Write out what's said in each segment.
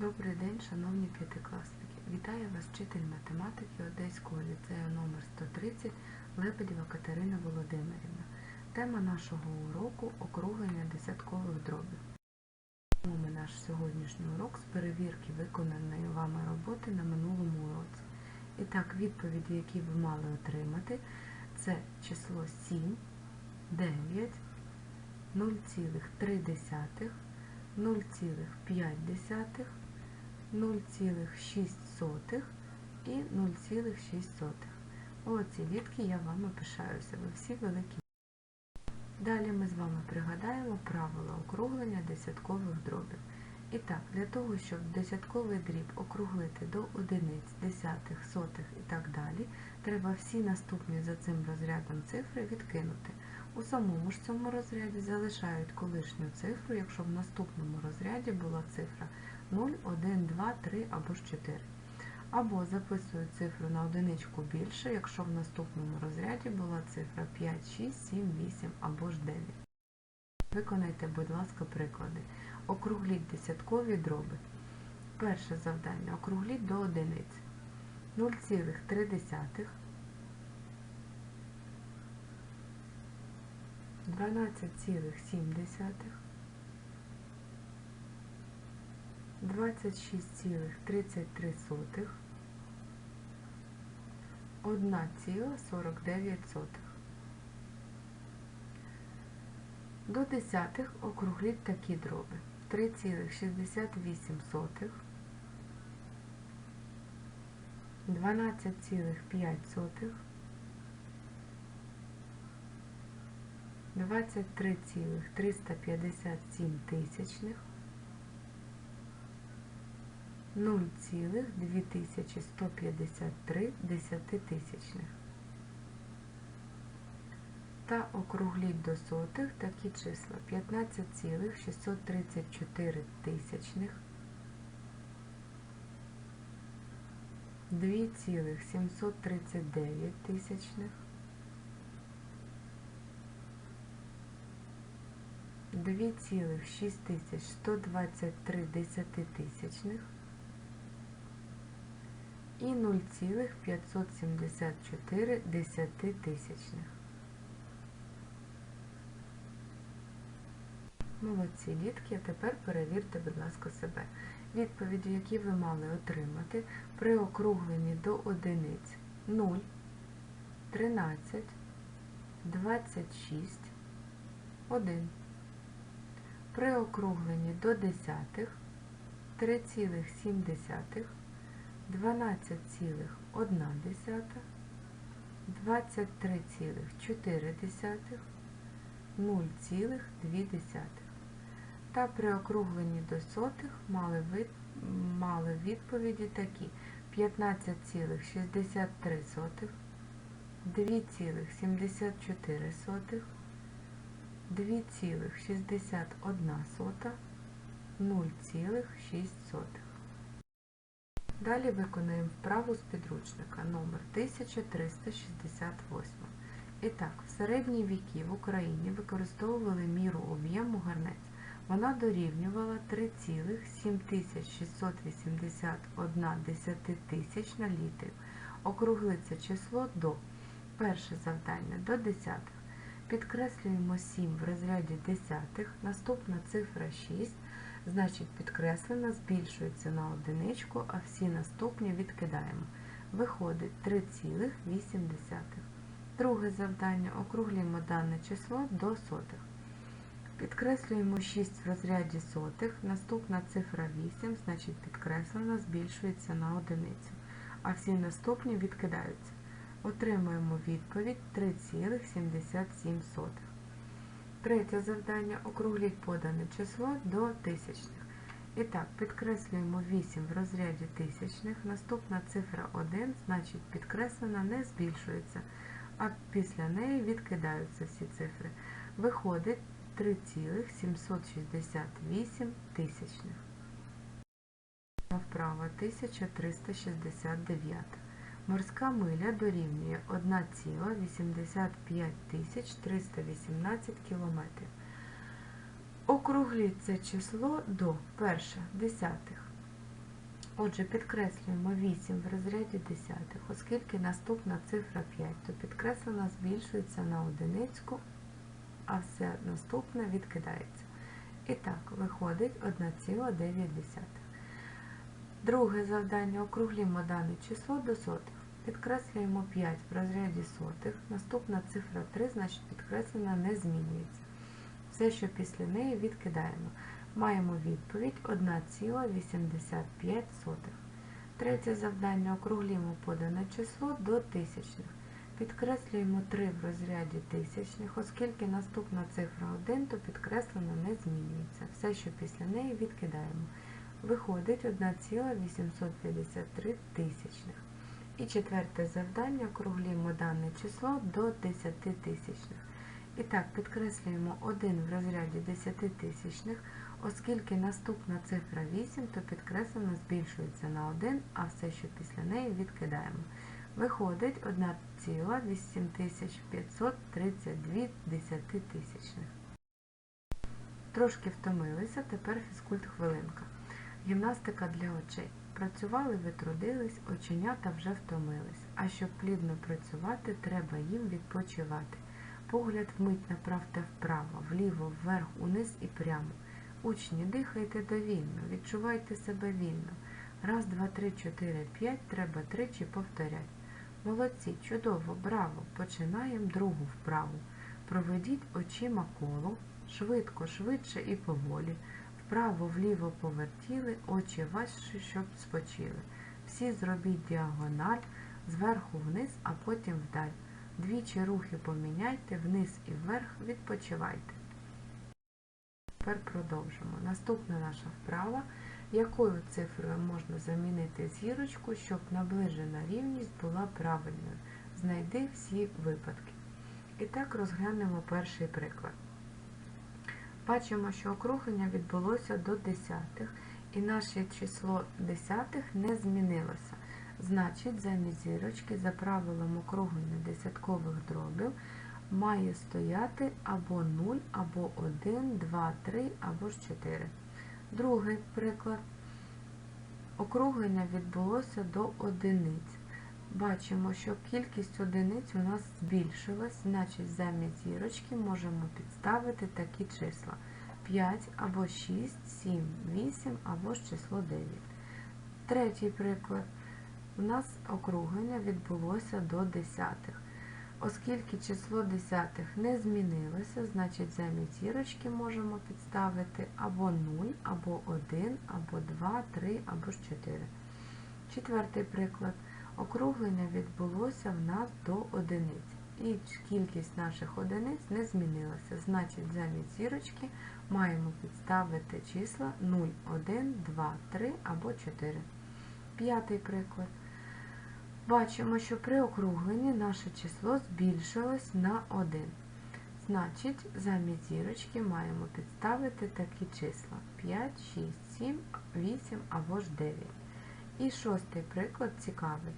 Добрий день, шановні п'ятикласники. Вітаю вас вчитель математики Одеського ліцею номер 130 Лебедєва Катерина Володимирівна. Тема нашого уроку округлення десяткових дробів. Ми наш сьогоднішній урок з перевірки виконаної вами роботи на минулому уроці. І так, відповіді, які ви мали отримати, це число 7, 9, 0,3, 0,5, 0,6 і 0,6. Оці відки я вами пишаюся. Ви всі великі. Далі ми з вами пригадаємо правила округлення десяткових дробів. І так, для того, щоб десятковий дріб округлити до одиниць, десятих, сотих і так далі, треба всі наступні за цим розрядом цифри відкинути. У самому ж цьому розряді залишають колишню цифру, якщо в наступному розряді була цифра 0, 1, 2, 3 або ж 4. Або записують цифру на одиничку більше, якщо в наступному розряді була цифра 5, 6, 7, 8 або ж 9. Виконайте, будь ласка, приклади. Округліть десяткові дроби. Перше завдання. Округліть до одиниць. 0,3, 12,7, 26,33, 1,49. До десятих округліть такі дроби. 3,68, 12,5, 23,357 тисячних, 0,2153 десятитисячних. Та округліть до сотих такі числа. 15,634 тисячних, 2,739 тисячних, 2,6123 десятитисячних і 0,574 десятитисячних. Молодці дітки, а тепер перевірте, будь ласка, себе. Відповіді, які ви мали отримати при округленні до одиниць 0, 13, 26, 1. При округленні до десятих 3,7, 12,1, 23,4, 0,2. Та при округленні до сотих мали, вид, мали відповіді такі 15,63, 2,74, 2,61, 0,6. Далі виконуємо вправу з підручника номер 1368. І так, в середні віки в Україні використовували міру об'єму гарнець. Вона дорівнювала 3,7681 десятитисячна літрів. Округли це число до. Перше завдання до десятих. Підкреслюємо 7 в розряді десятих, наступна цифра 6, значить підкреслена збільшується на одиничку, а всі наступні відкидаємо. Виходить 3,8. Друге завдання. Округлюємо дане число до сотих. Підкреслюємо 6 в розряді сотих, наступна цифра 8, значить підкреслена, збільшується на одиницю, а всі наступні відкидаються. Отримуємо відповідь 3,77. Третє завдання. Округліть подане число до тисячних. І так, підкреслюємо 8 в розряді тисячних, наступна цифра 1, значить підкреслена не збільшується, а після неї відкидаються всі цифри. Виходить 3,768 тисячних. Вправа 1369. Морська миля дорівнює 1,85 318 км. Округліть це число до перше десятих. Отже, підкреслюємо 8 в розряді десятих, оскільки наступна цифра 5, то підкреслена збільшується на одиницю, а все наступне відкидається. І так, виходить 1,9. Друге завдання. Округлімо дане число до сотих. Підкреслюємо 5 в розряді сотих. Наступна цифра 3, значить підкреслена не змінюється. Все, що після неї відкидаємо. Маємо відповідь 1,85. Третє завдання. Округлімо подане число до тисячних. Підкреслюємо 3 в розряді тисячних, оскільки наступна цифра 1, то підкреслена не змінюється. Все, що після неї відкидаємо. Виходить 1,853 тисячних. І четверте завдання. Округлімо дане число до 10 тисячних. І так, підкреслюємо 1 в розряді 10 тисячних, оскільки наступна цифра 8, то підкреслено збільшується на 1, а все, що після неї відкидаємо. Виходить 1,8532 десятитисячних. Трошки втомилися, тепер фізкульт хвилинка. Гімнастика для очей. Працювали, ви трудились, оченята вже втомились. А щоб плідно працювати, треба їм відпочивати. Погляд вмить направте вправо, вліво, вверх, униз і прямо. Учні, дихайте довільно, відчувайте себе вільно. Раз, два, три, чотири, п'ять треба тричі повторять. Молодці, чудово, браво! Починаємо другу вправу. Проведіть очима коло, швидко, швидше і поволі. Вправо-вліво повертіли, очі ваші, щоб спочили. Всі зробіть діагональ, зверху вниз, а потім вдаль. Двічі рухи поміняйте, вниз і вверх, відпочивайте. Тепер продовжимо. Наступна наша вправа. Якою цифрою можна замінити зірочку, щоб наближена рівність була правильною? Знайди всі випадки. І так розглянемо перший приклад. Бачимо, що округлення відбулося до десятих, і наше число десятих не змінилося. Значить, замість зірочки за правилом округлення десяткових дробів має стояти або 0, або 1, 2, 3, або ж 4. Другий приклад. Округлення відбулося до одиниць. Бачимо, що кількість одиниць у нас збільшилась, значить замість зірочки можемо підставити такі числа. 5 або 6, 7, 8 або ж число 9. Третій приклад. У нас округлення відбулося до десятих. Оскільки число десятих не змінилося, значить замість зірочки можемо підставити або 0, або 1, або 2, 3, або ж 4. Четвертий приклад. Округлення відбулося в нас до одиниць. І кількість наших одиниць не змінилася. Значить, замість зірочки маємо підставити числа 0, 1, 2, 3 або 4. П'ятий приклад. Бачимо, що при округленні наше число збільшилось на 1. Значить, замість зірочки маємо підставити такі числа 5, 6, 7, 8 або ж 9. І шостий приклад цікавий.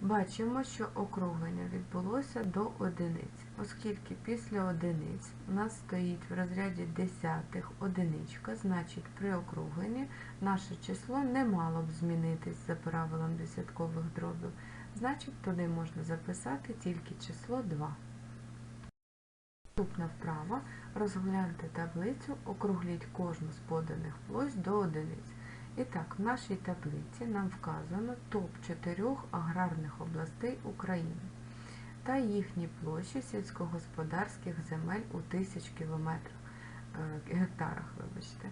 Бачимо, що округлення відбулося до одиниць, оскільки після одиниць у нас стоїть в розряді десятих одиничка, значить при округленні наше число не мало б змінитись за правилом десяткових дробів, значить туди можна записати тільки число 2. Наступна вправа. Розгляньте таблицю, округліть кожну з поданих площ до одиниць. І так, в нашій таблиці нам вказано топ-4 аграрних областей України та їхні площі сільськогосподарських земель у тисяч кілометрах, гектарах. вибачте.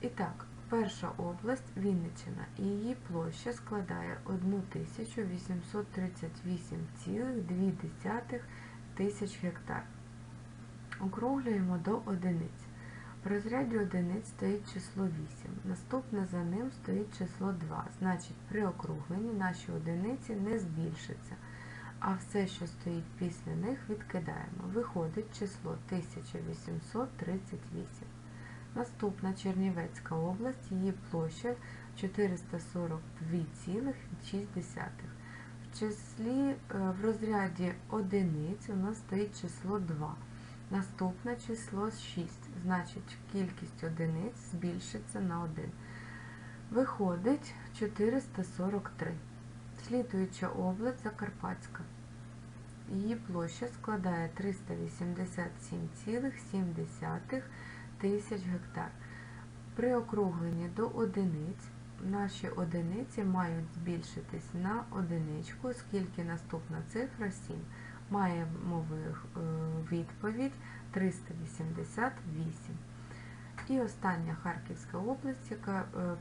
І так, перша область Вінниччина її площа складає 1838,2 тисяч гектар. Округлюємо до одиниць. В розряді одиниць стоїть число 8. Наступне за ним стоїть число 2. Значить, при округленні наші одиниці не збільшаться. А все, що стоїть після них, відкидаємо. Виходить число 1838. Наступна Чернівецька область, її площа 442,6. В числі в розряді одиниць у нас стоїть число 2. Наступне число 6, значить кількість одиниць збільшиться на 1. Виходить 443. Слідуюча область Закарпатська. Її площа складає 387,7 тисяч гектар. При округленні до одиниць наші одиниці мають збільшитись на одиничку, оскільки наступна цифра 7. Маємо е, відповідь 388. І остання Харківська область, е,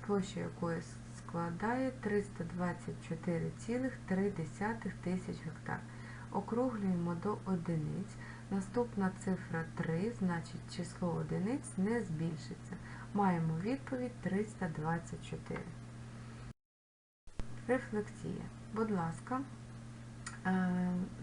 площа якої складає 324,3 тисяч гектар. Округлюємо до одиниць. Наступна цифра 3, значить число одиниць не збільшиться. Маємо відповідь 324. Рефлексія. Будь ласка,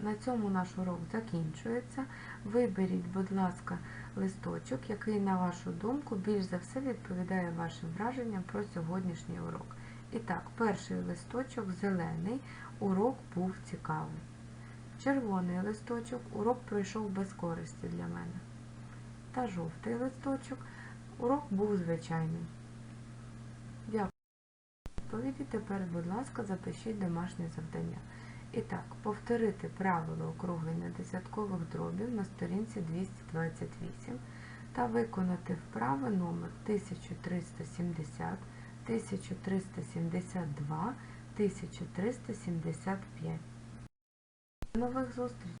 на цьому наш урок закінчується. Виберіть, будь ласка, листочок, який, на вашу думку, більш за все відповідає вашим враженням про сьогоднішній урок. І так, перший листочок зелений, урок був цікавий. Червоний листочок, урок пройшов без користі для мене. Та жовтий листочок, урок був звичайним. Дякую. Відповіді тепер, будь ласка, запишіть домашнє завдання. І так, повторити правило округлення десяткових дробів на сторінці 228 та виконати вправи номер 1370, 1372, 1375. До нових зустрічей!